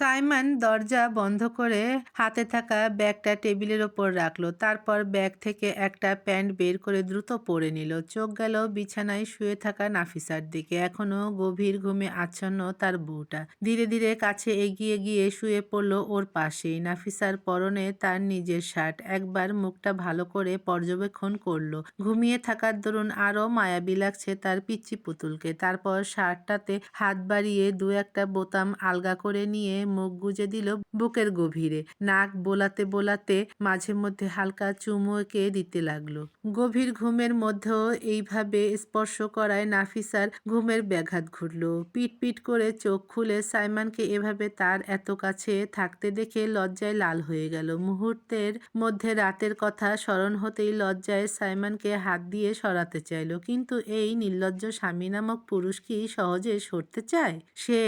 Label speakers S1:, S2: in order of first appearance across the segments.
S1: Simon দরজা বন্ধ করে হাতে থাকা ব্যাগটা টেবিলের ওপর রাখল। তারপর ব্যাগ থেকে একটা প্যান্ট বের করে দ্রুত পরে নিল। চোখ গেল বিছানায় শুয়ে থাকা নাফিসার দিকে। এখনও গভীর ঘুমে আচ্ছন্ন তার বউটা। ধীরে ধীরে কাছে এগিয়ে গিয়ে শুয়ে পড়ল ওর পাশেই। নাফিসার পরনে তার নিজের শার্ট একবার মুখটা ভালো করে পর্যবেক্ষণ করল। ঘুমিয়ে থাকার দরুন আরও মায়াবী লাগছে তার পিচ্ছি পুতুলকে। তারপর শার্টটাতে হাত বাড়িয়ে দু একটা বোতাম আলগা করে নিয়ে মুখ গুজে দিল বুকের গভীরে। নাক বোলাতে বোলাতে মাঝে মধ্যে হালকা চুমুকে দিতে লাগল। গভীর ঘুমের মধ্যেও এইভাবে স্পর্শ করায় নাফিসার ঘুমের ব্যাঘাত ঘটল। পিট পিট করে চোখ খুলে সাইমানকে এভাবে তার এত কাছে থাকতে দেখে লজ্জায় লাল হয়ে গেল। মুহূর্তের মধ্যে রাতের কথা স্মরণ হতেই লজ্জায় সাইমানকে হাত দিয়ে সরাতে চাইল। কিন্তু এই নির্লজ্জ স্বামী নামক পুরুষ কি সহজে সরতে চায়? সে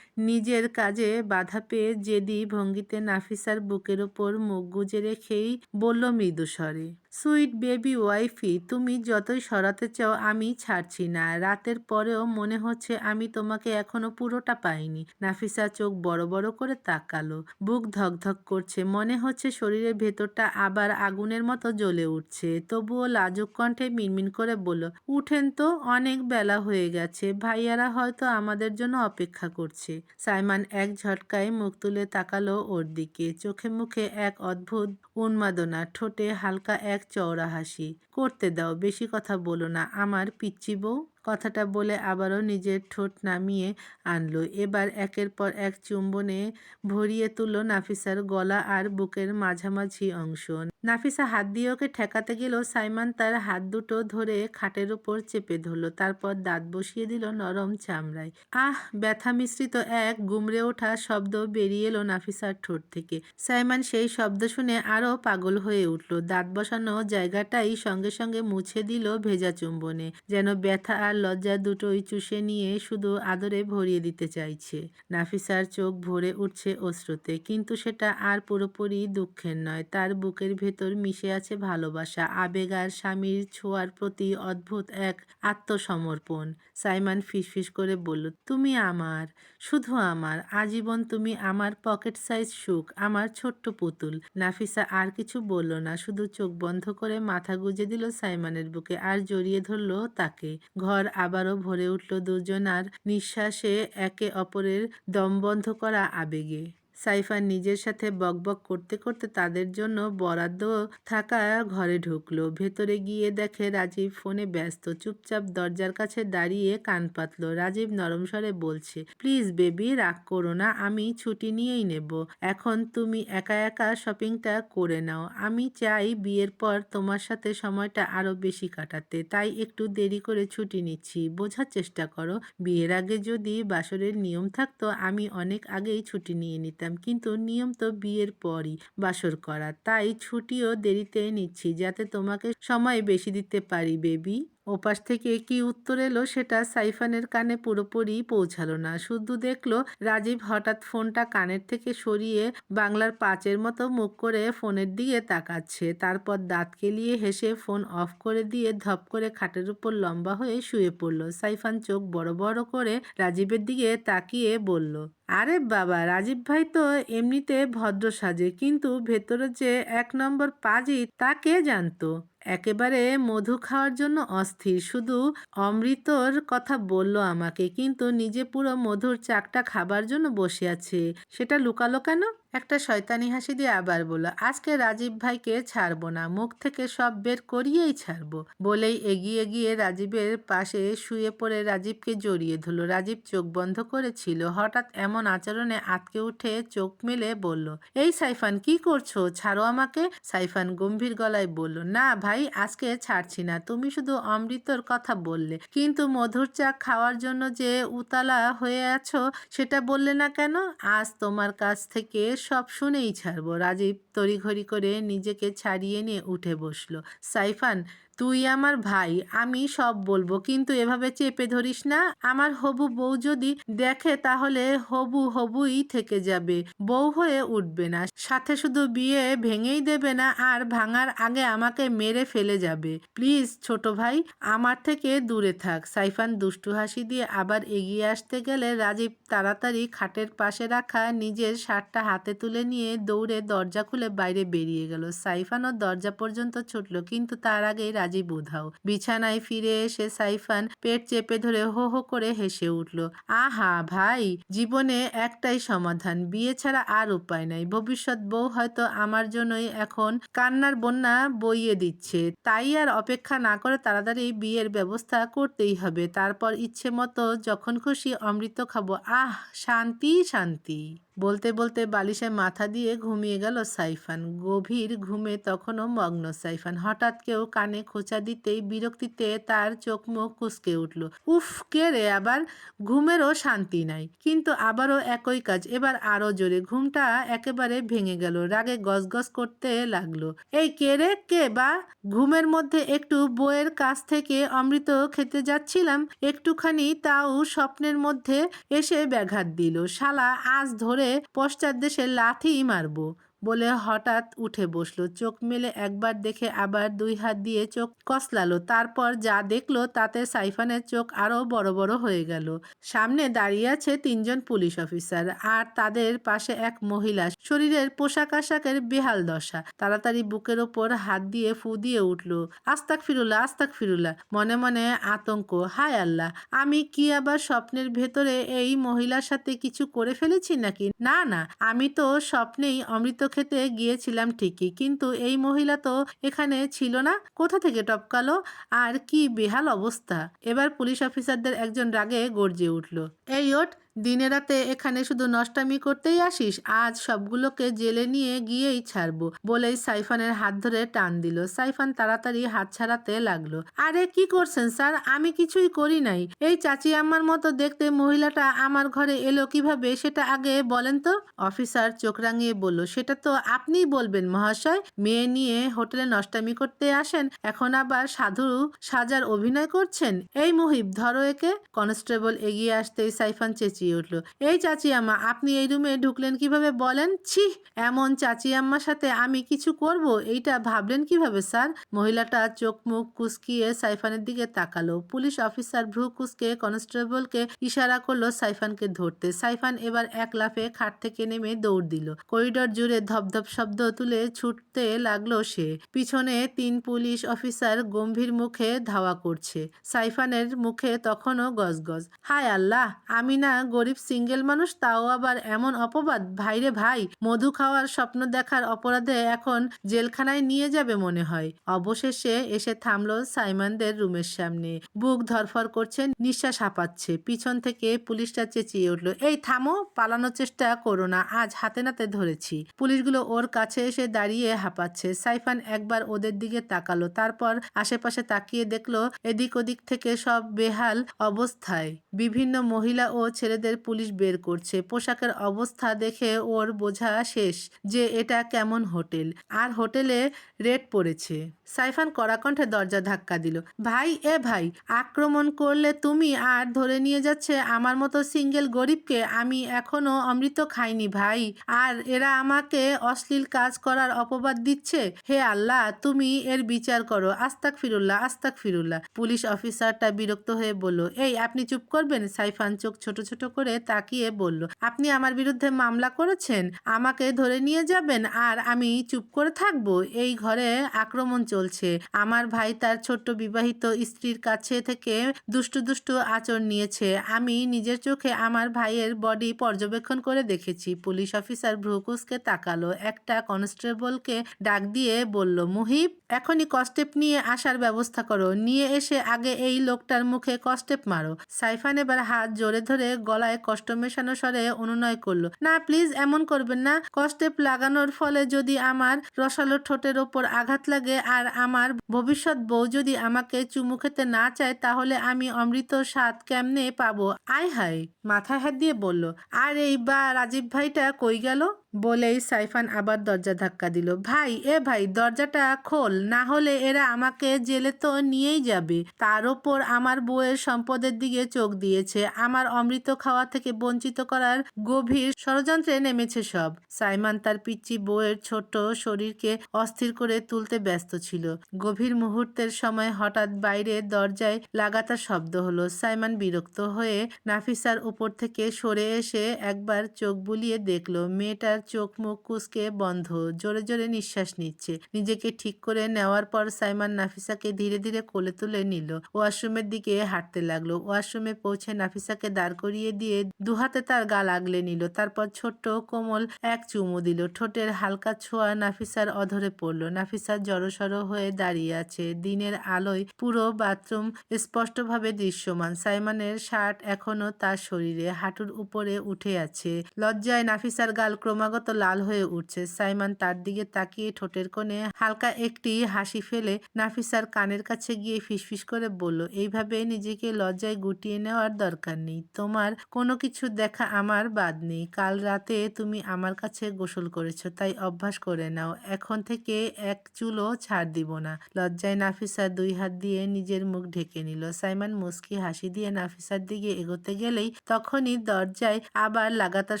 S1: নিজের কাজে বাধা পেয়ে জেদি ভঙ্গিতে নাফিসার বুকের ওপর মুখ গুজে রেখেই বলল মৃদু স্বরে সুইট বেবি ওয়াইফি, তুমি যতই সরাতে চাও আমি ছাড়ছি না। রাতের পরেও মনে হচ্ছে আমি তোমাকে এখনও পুরোটা পাইনি। নাফিসা চোখ বড় বড় করে তাকালো। বুক ধকধক করছে। মনে হচ্ছে শরীরের ভেতরটা আবার আগুনের মতো জ্বলে উঠছে। তবুও লাজুক কণ্ঠে মিনমিন করে বলল, উঠেন তো, অনেক বেলা হয়ে গেছে। ভাইয়ারা হয়তো আমাদের জন্য অপেক্ষা করছে। সাইমান এক ঝটকায় মুখ তুলে তাকালো ওর দিকে। চোখে মুখে এক অদ্ভুত উন্মাদনা, ঠোঁটে হালকা এক চওড়া হাসি। করতে দাও বেশি কথা বলো না আমার পিচ্ছি বউ। কথাটা বলে আবারও নিজের ঠোঁট নামিয়ে আনলো। এবার একের পর এক চুম্বনে ভরিয়ে তুললো নাফিসার গলা আর বুকের মাঝামাঝি অংশ। নাফিসা হাত দিয়ে ওকে ঠেকাতে গেলেও সাইমান তার হাত দুটো ধরে খাটের ওপর চেপে ধরলো, তারপর দাঁত বসিয়ে দিল নরম চামড়ায়। আহ, ব্যথা মিশ্রিত এক গুমড়ে ওঠা শব্দ বেরিয়ে এলো নাফিসার ঠোঁট থেকে। সাইমান সেই শব্দ শুনে আরও পাগল হয়ে উঠল। দাঁত বসানো জায়গাটাই সঙ্গে সঙ্গে মুছে দিল ভেজা চুম্বনে, যেন ব্যথা আর লজ্জা দুটোই চুষে নিয়ে শুধু আদরে ভরিয়ে দিতে চাইছে। নাফিসার চোখ ভরে উঠছে অশ্রুতে, কিন্তু সেটা আর পুরোপুরি দুঃখের নয়। তার বুকের ভেতর মিশে আছে ভালোবাসা, আবেগ আর স্বামীর ছোঁয়ার প্রতি অদ্ভুত এক আত্মসমর্পণ। সাইমান ফিসফিস করে বলল, তুমি আমার, শুধু আমার, আজীবন তুমি আমার পকেট সাইজ সুখ, আমার ছোট্ট পুতুল। নাফিসা আর কিছু বলল না, শুধু চোখ বন্ধ করে মাথা গুজে দিল সাইমানের বুকে আর জড়িয়ে ধরল তাকে। ঘর আবারও ভরে উঠল দুজনার নিঃশ্বাসে একে অপরের দমবন্ধ করা আবেগে। সাইফা নিজের সাথে বকবক করতে করতে তাদের জন্য বরাদ্দ থাকা ঘরে ঢুকলো। ভেতরে গিয়ে দেখে রাজীব ফোনে ব্যস্ত, চুপচাপ দরজার কাছে দাঁড়িয়ে কান পাতল। রাজীব নরম স্বরে বলছে, প্লিজ বেবি, রাগ করো না, আমি ছুটি নিয়েই নেব। এখন তুমি একা একা শপিংটা করে নাও। আমি চাই বিয়ের পর তোমার সাথে সময়টা আরও বেশি কাটাতে। তাই একটু দেরি করে ছুটি নিচ্ছি। বোঝার চেষ্টা করো। বিয়ের আগে যদি বাসরের নিয়ম থাকতো, আমি অনেক আগেই ছুটি নিয়ে নিতাম। কিন্তু নিয়ম তো বিয়ের পরই, বাসর করা তাই ছুটিও দেরিতে নিচ্ছি, যাতে তোমাকে সময় বেশি দিতে পারি, বেবি। ওপাশ থেকে কি উত্তর এলো সেটা সাইফানের কানে পুরোপুরি পৌঁছালো না। শুধু দেখল রাজীব হঠাৎ ফোনটা কানের থেকে সরিয়ে বাংলার পাঁচের মতো মুখ করে ফোনের দিকে তাকাচ্ছে। তারপর দাঁত কেলিয়ে হেসে ফোন অফ করে দিয়ে ধপ করে খাটের উপর লম্বা হয়ে শুয়ে পড়ল। সাইফান চোখ বড় বড় করে রাজীবের দিকে তাকিয়ে বলল, আরে বাবা, রাজীব ভাই তো এমনিতে ভদ্র সাজে, কিন্তু ভেতরে যে এক নম্বর পাজি তা কে জানতো? একেবারে মধু খাওয়ার জন্য অস্থির। শুধু অমৃতর কথা বলল আমাকে, কিন্তু নিজে পুরো মধুর চাকটা খাবার জন্য বসে আছে। সেটা লুকালো কেন? একটা শয়তানি হাসি দিয়ে আবার বলল, আজকে রাজীব ভাইকে ছাড়বো না, মুখ থেকে সব বের করিয়েই ছাড়বো। বলেই এগিয়ে গিয়ে রাজীবের পাশে শুয়ে পড়ে রাজীবকে জড়িয়ে ধরল। রাজীব চোখ বন্ধ করেছিল। হঠাৎ এমন আচরণে আটকে উঠে চোখ মেলে বলল, এই সাইফান, কি করছ? ছাড়ো আমাকে? সাইফান গম্ভীর গলায় বলল, না ভাই, আজকে ছাড়ছি না। তুমি শুধু অমৃতর কথা বললে। কিন্তু মধুর চা খাওয়ার জন্য যে উতালা হয়ে আছো, সেটা বললে না কেন? আজ তোমার কাছ থেকে সব শুনেই ছাড়বো। রাজীব তড়িঘড়ি করে নিজেকে ছাড়িয়ে নিয়ে উঠে বসল। সাইফান তুই আমার ভাই, আমি সব বলব, কিন্তু এভাবে চেপে ধরিস না। আমার হবু বউ যদি দেখে, তাহলে হবু হবুই থেকে যাবে, বউ হয়ে উঠবে না। সাথে শুধু বিয়ে ভেঙেই দেবে না, আর ভাঙার আগে আমাকে মেরে ফেলে যাবে। প্লিজ, ছোট ভাই, আমার থেকে দূরে থাক। সাইফান দুষ্টু হাসি দিয়ে আবার এগিয়ে আসতে গেলে রাজীব তাড়াতাড়ি খাটের পাশে রাখা নিজের শার্টটা হাতে তুলে নিয়ে দৌড়ে দরজা খুলে বাইরে বেরিয়ে গেল। সাইফানও দরজা পর্যন্ত ছুটল, কিন্তু তার আগেই রাজীব উধাও বিছানায় ফিরে এসে সাইফান পেট চেপে ধরে হো হো করে হেসে উঠল, আহা ভাই, জীবনে একটাই সমাধান, বিয়ে ছাড়া আর উপায় নাই। ভবিষ্যৎ বউ হয়তো আমার জন্যই এখন কান্নার বন্যা বইয়ে দিচ্ছে। তাই আর অপেক্ষা না করে তাড়াতাড়ি বিয়ের ব্যবস্থা করতেই হবে। তারপর ইচ্ছে মতো যখন খুশি অমৃত খাব। আহ, শান্তি শান্তি। বলতে বলতে বালিশে মাথা দিয়ে ঘুমিয়ে গেল সাইফান। গভীর ঘুমে তখনও মগ্ন সাইফান। হঠাৎ কেউ কানে খোঁচা দিতেই বিরক্তিতে তার চোখ মুখ কুসকে উঠল। উফ, কে রে আবার? ঘুমেরও শান্তি নাই। কিন্তু আবারও একই কাজ, এবার আরও জোরে। ঘুমটা একেবারে ভেঙে গেল, রাগে গজগজ করতে লাগল। এই কে রে? কে বা? ঘুমের মধ্যে একটু বইয়ের কাছ থেকে অমৃত খেতে যাচ্ছিলাম, একটুখানি তাও স্বপ্নের মধ্যে এসে ব্যাঘাত দিল। শালা আজ ধরে পশ্চাৎ দেশে লাথি মারবো। বলে হঠাৎ উঠে বসল। চোখ মেলে একবার দেখে আবার দুই হাত দিয়ে চোখ কসলালো। তারপর যা দেখল তাতে সাইফানের চোখ আরও বড় বড় হয়ে গেল। সামনে দাঁড়িয়ে আছে তিনজন পুলিশ অফিসার আর তাদের পাশে এক মহিলা। শরীরের পোশাক আশাকের বেহাল দশা। তাড়াতাড়ি বুকের ওপর হাত দিয়ে ফু দিয়ে উঠল। আস্তাক ফিরুল্লাহ আস্তাক ফিরুল্লাহ মনে মনে আতঙ্ক। হায় আল্লাহ, আমি কি আবার স্বপ্নের ভেতরে এই মহিলার সাথে কিছু করে ফেলেছি নাকি? না না, আমি তো স্বপ্নেই অমৃত খেতে গিয়েছিলাম ঠিকই, কিন্তু এই মহিলা তো এখানে ছিল না। কোথা থেকে টপকালো? আর কি বেহাল অবস্থা। এবার পুলিশ অফিসারদের একজন রাগে গর্জে উঠল, এই ওট দিনে রাতে এখানে শুধু নষ্টামি করতেই আসিস, আজ সবগুলোকে জেলে নিয়ে গিয়েই ছাড়বো বলেই সাইফানের হাত ধরে টান দিল। সাইফান তাড়াতাড়ি হাত ছাড়াতে লাগল। আরে কি করছেন স্যার? আমি কিছুই করি নাই। এই চাচি আম্মার মতো দেখতে মহিলাটা আমার ঘরে এলো কীভাবে সেটা আগে বলেন তো। অফিসার চোখ রাঙিয়ে বলল, সেটা তো আপনিই বলবেন মহাশয়। মেয়ে নিয়ে হোটেলে নষ্টামি করতে আসেন, এখন আবার সাধু সাজার অভিনয় করছেন? এই মুহিব, ধরো একে। কনস্টেবল এগিয়ে আসতেই সাইফান চেঁচিয়ে উঠল। এই চাচি আম্মা আপনি এই রুমে ঢুকলেন কীভাবে বলেন? ছি, এমন চাচি আম্মার সাথে আমি কিছু করব? এইটা ভাবলেন কীভাবে, স্যার? মহিলাটা চোখ মুখ কুসকিয়ে সাইফানের দিকে তাকালো। পুলিশ অফিসার ভ্রু কুসকে কনস্টেবলকে ইশারা করল সাইফানকে ধরতে। সাইফান এবার এক লাফে খাট থেকে নেমে দৌড় দিল। করিডোর জুড়ে ধপধপ শব্দ তুলে ছুটতে লাগল সে। পিছনে তিন পুলিশ অফিসার গম্ভীর মুখে ধাওয়া করছে। সাইফানের মুখে তখনও গজগজ। হায় আল্লাহ, আমি না গরিব সিঙ্গেল মানুষ, তাও আবার এমন অপবাদ? ভাইরে ভাই, মধু খাওয়ার স্বপ্ন দেখার অপরাধে এখন জেলখানায় নিয়ে যাবে মনে হয়। অবশেষে এসে থামলো সাইমনদের রুমের সামনে। বুক ধরফর করছে, নিঃশ্বাস হাঁপাচ্ছে। পিছন থেকে পুলিশটা চেঁচিয়ে উঠল, এই থামো, পালানোর চেষ্টা করো না, আজ হাতে নাতে ধরেছি। পুলিশগুলো ওর কাছে এসে দাঁড়িয়ে হাঁপাচ্ছে। সাইফান একবার ওদের দিকে তাকালো, তারপর আশেপাশে তাকিয়ে দেখল, এদিক ওদিক থেকে সব বেহাল অবস্থায়। বিভিন্ন মহিলা ও ছেলেদের পুলিশ বের করছে। পোশাকের অবস্থা দেখে ওর বোঝা শেষ যে এটা কেমন হোটেল। আর হোটেলে রেট পড়েছে। সাইফান কড়াকণ্ঠে দরজা ধাক্কা দিল। ভাই, এ ভাই, আক্রমণ করলে তুমি আর ধরে নিয়ে যাচ্ছে আমার মতো সিঙ্গেল গরিবকে আমি এখনও অমৃত খাইনি ভাই। আর এরা আমাকে অশ্লীল কাজ করার অপবাদ দিচ্ছে? হে আল্লাহ, তুমি এর বিচার করো। আস্তাক ফিরুল্লাহ আস্তাক ফিরুল্লাহ পুলিশ অফিসারটা বিরক্ত হয়ে বলল, এই, আপনি চুপ করবেন? সাইফান চোখ ছোট ছোট করে তাকিয়ে বলল, আপনি আমার বিরুদ্ধে মামলা করেছেন, আমাকে ধরে নিয়ে যাবেন আর আমি চুপ করে থাকব। এই ঘরে আক্রমণ চলছে। আমার ভাই তার ছোট্ট বিবাহিত স্ত্রীর কাছে থেকে দুষ্টু দুষ্টু আচরণ নিয়েছে। আমি নিজের চোখে আমার ভাইয়ের বডি পর্যবেক্ষণ করে দেখেছি। পুলিশ অফিসার ভ্রুকুসকে তাকালো। একটা কনস্টেবলকে ডাক দিয়ে বলল, মুহিব, এখনই কস্টেপ নিয়ে আসার ব্যবস্থা করো। নিয়ে এসে আগে এই লোকটার মুখে কস্টেপ মারো। সাইফান এবার হাত জোরে ধরে গলায় কষ্ট মেশানো স্বরে অনুনয় করল, না, প্লিজ এমন করবেন না। কস্টেপ লাগানোর ফলে যদি আমার রসালো ঠোঁটের ওপর আঘাত লাগে আর আমার ভবিষ্যৎ বউ যদি আমাকে চুমু খেতে না চায়, তাহলে আমি অমৃত স্বাদ কেমনে পাবো? আয় হায়! মাথায় হাত দিয়ে বলল, আর, এই বা রাজীব ভাইটা কই গেল? বলেই সাইফান আবার দরজা ধাক্কা দিল। ভাই, এ ভাই, দরজাটা খোল, না হলে এরা আমাকে জেলে তো নিয়েই যাবে। তার ওপর আমার বউয়ের সম্পদের দিকে চোখ দিয়েছে। আমার অমৃত খাওয়া থেকে বঞ্চিত করার গভীর ষড়যন্ত্রে নেমেছে সব। সাইমান তার পিচ্চি বউয়ের ছোট শরীরকে অস্থির করে তুলতে ব্যস্ত ছিল। গভীর মুহূর্তের সময় হঠাৎ বাইরে দরজায় লাগাতার শব্দ হলো। সাইমান বিরক্ত হয়ে নাফিসার উপর থেকে সরে এসে একবার চোখ বুলিয়ে দেখল, মেয়েটার চোখ মুখ কুচকে বন্ধ, জোরে জোরে নিঃশ্বাস নিচ্ছে। নিজেকে ঠিক করে নেওয়ার পর সাইমান নাফিসাকে ধীরে ধীরে কোলে তুলে নিল। ওয়াশরুমের দিকে হাঁটতে লাগল। ওয়াশরুমে পৌঁছে নাফিসাকে দাঁড় করিয়ে দিয়ে দুহাতে তার গা লাগলে নিল। তারপর ছোট্ট কোমল এক চুমু দিল। ঠোঁটের হালকা ছোঁয়া নাফিসার অধরে পড়ল। নাফিসা জড়সড় হয়ে দাঁড়িয়ে আছে। দিনের আলোয় পুরো বাথরুম স্পষ্টভাবে দৃশ্যমান। সাইমানের শার্ট এখনও তার শরীরে হাঁটুর উপরে উঠে আছে। লজ্জায় নাফিসার গাল ক্রমাগত লাল হয়ে উঠছে। সাইমান তার দিকে তাকিয়ে ঠোঁটের কোণে হালকা একটি হাসি ফেলে নাফিসার কানের কাছে গিয়ে ফিসফিস করে বলল, এইভাবে নিজেকে লজ্জায় গুটিয়ে নেওয়ার দরকার নেই। তোমার কোনো কিছু দেখা আমার বাদ নেই। কাল রাতে তুমি আমার কাছে গোসল করেছ, তাই অভ্যাস করে নাও। এখন থেকে এক চুলও ছাড় দিব না। লজ্জায় নাফিসা দুই হাত দিয়ে নিজের মুখ ঢেকে নিল। সাইমান মুস্কি হাসি দিয়ে নাফিসার দিকে এগোতে গেলেই তখনই দরজায় আবার লাগাতার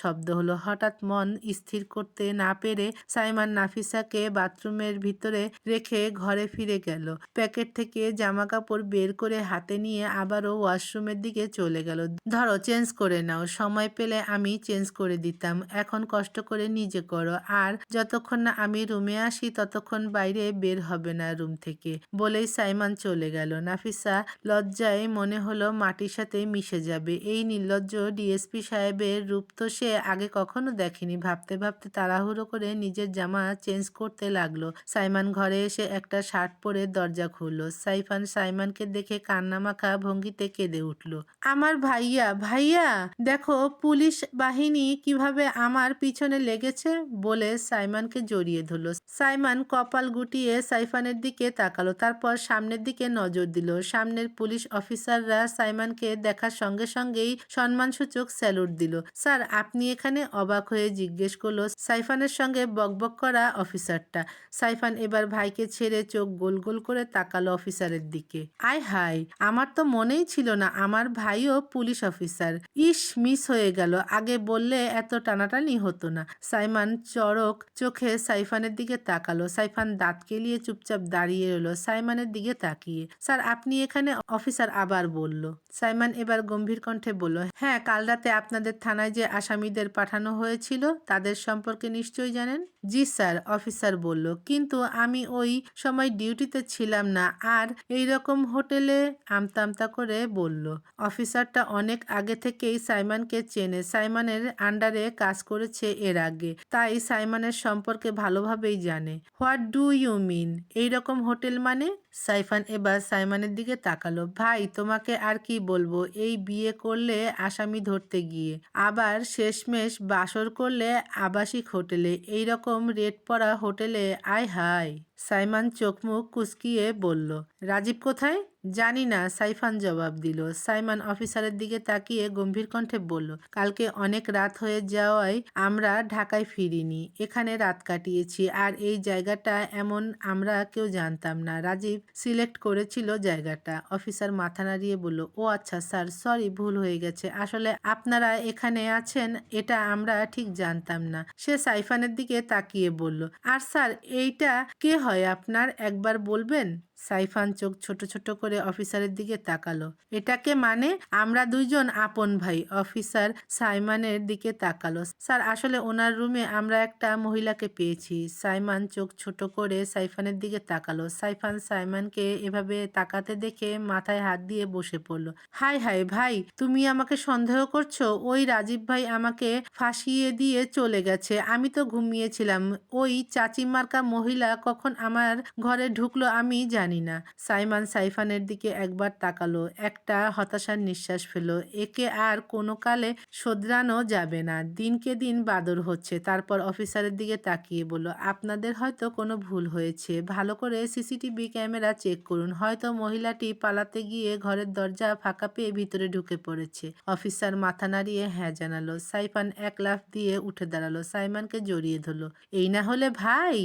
S1: শব্দ হলো। হঠাৎ মন স্থির করতে না পেরে সাইমান নাফিসাকে বাথরুমের ভিতরে রেখে ঘরে ফিরে গেল। প্যাকেট থেকে জামা কাপড় বের করে হাতে নিয়ে আবারও ওয়াশরুমের দিকে চলে গেল। ধরো, চেঞ্জ করে নাও। সময় পেলে আমি চেঞ্জ করে দিতাম। এখন কষ্ট করে নিজে করো। আর যতক্ষণ না আমি রুমে আসি, ততক্ষণ বাইরে বের হবে না রুম থেকে, বলেই সাইমান চলে গেল। নাফিসা লজ্জায় মনে হলো মাটির সাথে মিশে যাবে। এই নির্লজ্জ ডিএসপি সাহেবের রূপ তো সে আগে কখনো দেখেনি। ভাবতে ভাবতে তাড়াহুড়ো করে নিজের জামা চেঞ্জ করতে লাগল। সাইমান ঘরে এসে একটা শার্ট পরে দরজা খুললো। সাইফান সাইমানকে দেখে কান্নামাখা ভঙ্গিতে কেঁদে উঠল। আমার ভাইয়া ভাইয়া, দেখো পুলিশ বাহিনী কীভাবে আমার পিছনে লেগেছে? বলে সাইমানকে জড়িয়ে ধরলো। সাইমান কপাল গুটিয়ে সাইফানের দিকে তাকালো, তারপর সামনের দিকে নজর দিল। সামনের পুলিশ অফিসাররা সাইমানকে দেখার সঙ্গে সঙ্গেই সম্মানসূচক স্যালুট দিল। স্যার, আপনি এখানে অবাক হয়ে জিজ্ঞেস করল, সাইফানের সঙ্গে বকবক করা অফিসারটা? সাইফান এবার ভাইকে ছেড়ে চোখ গোল গোল করে তাকালো অফিসারের দিকে। আয় হাই আমার তো মনেই ছিল না আমার ভাইও পুলিশ অফিসার। ইস, মিস হয়ে গেল। আগে বললে এত টানাটানি হতো না। সাইমান চড়ক চোখে সাইফানের দিকে তাকালো। সাইফান দাঁত কেলিয়ে চুপচাপ দাঁড়িয়ে রইল সাইমানের দিকে তাকিয়ে। স্যার, আপনি এখানে? অফিসার আবার বলল। সাইমান এবার গম্ভীর কণ্ঠে বলল হ্যাঁ কাল রাতে আপনাদের থানায় যে আসামিদের পাঠানো হয়েছিল, তাদের সম্পর্কে নিশ্চয়ই জানেন? জি স্যার, অফিসার বলল, কিন্তু আমি ওই সময় ডিউটিতে ছিলাম না। আর এই রকম হোটেলে আমতা আমতা করে বলল, অফিসারটা অনেক আগে থেকেই সাইমানকে চেনে। সাইমানের আন্ডারে কাজ করেছে এর আগে। তাই সাইমানের সম্পর্কে ভালোভাবেই জানে। What do you mean? এই রকম হোটেল মানে? সাইফান, এবার সাইমানের দিকে তাকালো। ভাই, তোমাকে আর কি বলব? এই বিয়ে করলে আসামি ধরতে গিয়ে, আবার শেষমেশ বাসর করলে আবাসিক হোটেলে এই রকম রেট পড়া হোটেলে, আয় হায়! সাইমান চোখ মুখ কুচকিয়ে বলল, রাজীব কোথায়? জানি না, সাইফান জবাব দিল। সাইমান অফিসারের দিকে তাকিয়ে গম্ভীর কণ্ঠে বলল, কালকে অনেক রাত হয়ে যাওয়ায় আমরা ঢাকায় ফিরিনি। এখানে রাত কাটিয়েছি, আর এই জায়গাটা এমন আমরা কেউ জানতাম না। রাজীব সিলেক্ট করেছিল জায়গাটা। অফিসার মাথা নাড়িয়ে বলল, ও আচ্ছা স্যার, সরি, ভুল হয়ে গেছে। আসলে আপনারা এখানে আছেন, এটা আমরা ঠিক জানতাম না। সে সাইফানের দিকে তাকিয়ে বলল, আর স্যার, এইটা কে হয়, আপনার একবার বলবেন? সাইফান চোখ ছোট ছোট করে অফিসারের দিকে তাকালো। এটাকে মানে আমরা দুইজন আপন ভাই, অফিসার সাইমানের দিকে তাকালো। স্যার, আসলে ওনার রুমে আমরা একটা মহিলাকে পেয়েছি। সাইমান চোখ ছোট করে সাইফানের দিকে তাকালো। সাইফান সাইমানকে এভাবে তাকাতে দেখে মাথায় হাত দিয়ে বসে পড়ল। হাই হাই, ভাই, তুমি আমাকে সন্দেহ করছ? ওই রাজীব ভাই আমাকে ফাঁসিয়ে দিয়ে চলে গেছে। আমি তো ঘুমিয়েছিলাম। ওই চাচি মার্কা মহিলা কখন আমার ঘরে ঢুকলো আমি জানি। জানি না। সাইমান সাইফানের দিকে একবার তাকালো, একটা হতাশার নিঃশ্বাস ফেলো একে আর কোনো কালে শোধরানো যাবে না। দিনকে দিন বাদর হচ্ছে। তারপর অফিসারের দিকে তাকিয়ে বলল, আপনাদের হয়তো কোনো ভুল হয়েছে। ভালো করে সিসিটিভি ক্যামেরা চেক করুন। হয়তো মহিলাটি পালাতে গিয়ে ঘরের দরজা ফাঁকা পেয়ে ভিতরে ঢুকে পড়েছে। অফিসার মাথা নাড়িয়ে হ্যাঁ জানালো। সাইফান এক লাফ দিয়ে উঠে দাঁড়াল। সাইমানকে জড়িয়ে ধরলো, এই না হলে ভাই,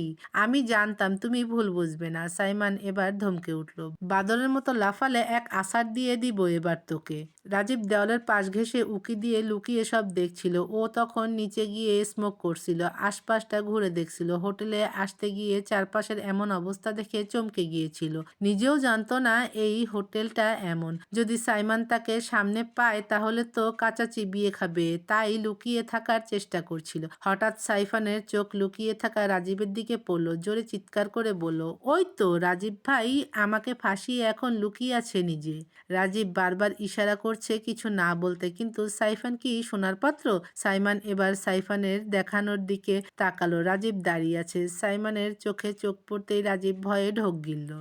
S1: আমি জানতাম, তুমি ভুল বুঝবে না। সাইমান এবার ধমকে উঠল বাদরের মতো লাফালে এক আসার দিয়ে দিব এবার তোকে। রাজীব দেওয়ালের পাশ ঘেঁষে উকি দিয়ে লুকিয়ে সব দেখছিল। ও তখন নিচে গিয়ে স্মোক করছিল, আশপাশটা ঘুরে দেখছিল। হোটেলে আসতে গিয়ে চারপাশের এমন অবস্থা দেখে চমকে গিয়েছিল। নিজেও জানতো না এই হোটেলটা এমন। যদি সাইমান তাকে সামনে পায়, তাহলে তো কাঁচা চিবিয়ে খাবে। তাই লুকিয়ে থাকার চেষ্টা করছিল। হঠাৎ সাইফানের চোখ লুকিয়ে থাকা রাজীবের দিকে পড়ল, জোরে চিৎকার করে বলল, ওই তো রাজীব ভাই আমাকে ফাঁসিয়ে এখন লুকিয়ে আছে নিজে। রাজীব বারবার ইশারা করছে কিছু না বলতে, কিন্তু সাইফান কি সোনার পাত্র? সাইমান এবার সাইফানের দেখানোর দিকে তাকালো। রাজীব দাঁড়িয়ে আছে। সাইমানের চোখে চোখ পড়তেই রাজীব ভয়ে ঢোক গিলল।